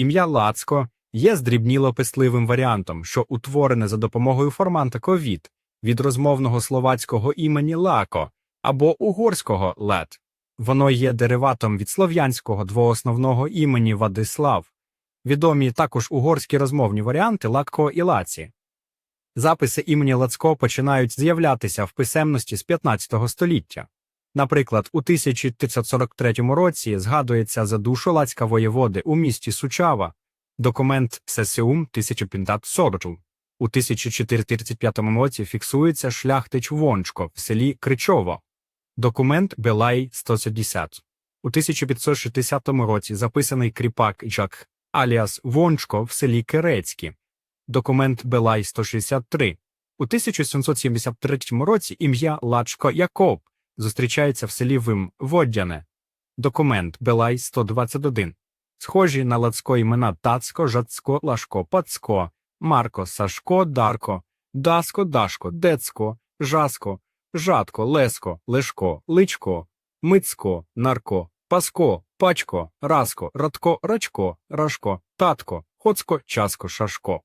Ім'я Лацко є здрібніло-писливим варіантом, що утворене за допомогою форманта ковід від розмовного словацького імені Лако або угорського лет. Воно є дериватом від слов'янського двоосновного імені Вадислав. Відомі також угорські розмовні варіанти Латко і Лаці. Записи імені Лацко починають з'являтися в писемності з 15 століття. Наприклад, у 1543 році згадується за душу Лацька воєводи у місті Сучава, документ Сесеум 1540. У 1435 році фіксується шляхтич Вончко в селі Кричово, документ Белай 170. У 1560 році записаний кріпак Жак аліас Вончко в селі Керецькі, документ Белай 163. У 1773 році ім'я Лачко Якоб зустрічається в селі Вим Водяне, документ Белай 121. Схожі на лацько імена Тацько, Жацько, Лашко, Пацько, Марко, Сашко, Дарко, Даско, Дашко, Децько, Жаско, Жатко, Леско, Лешко, Личко, Мицько, Нарко, Паско, Пачко, Раско, Радко, Рачко, Рашко, Татко, Хоцько, Часко, Шашко.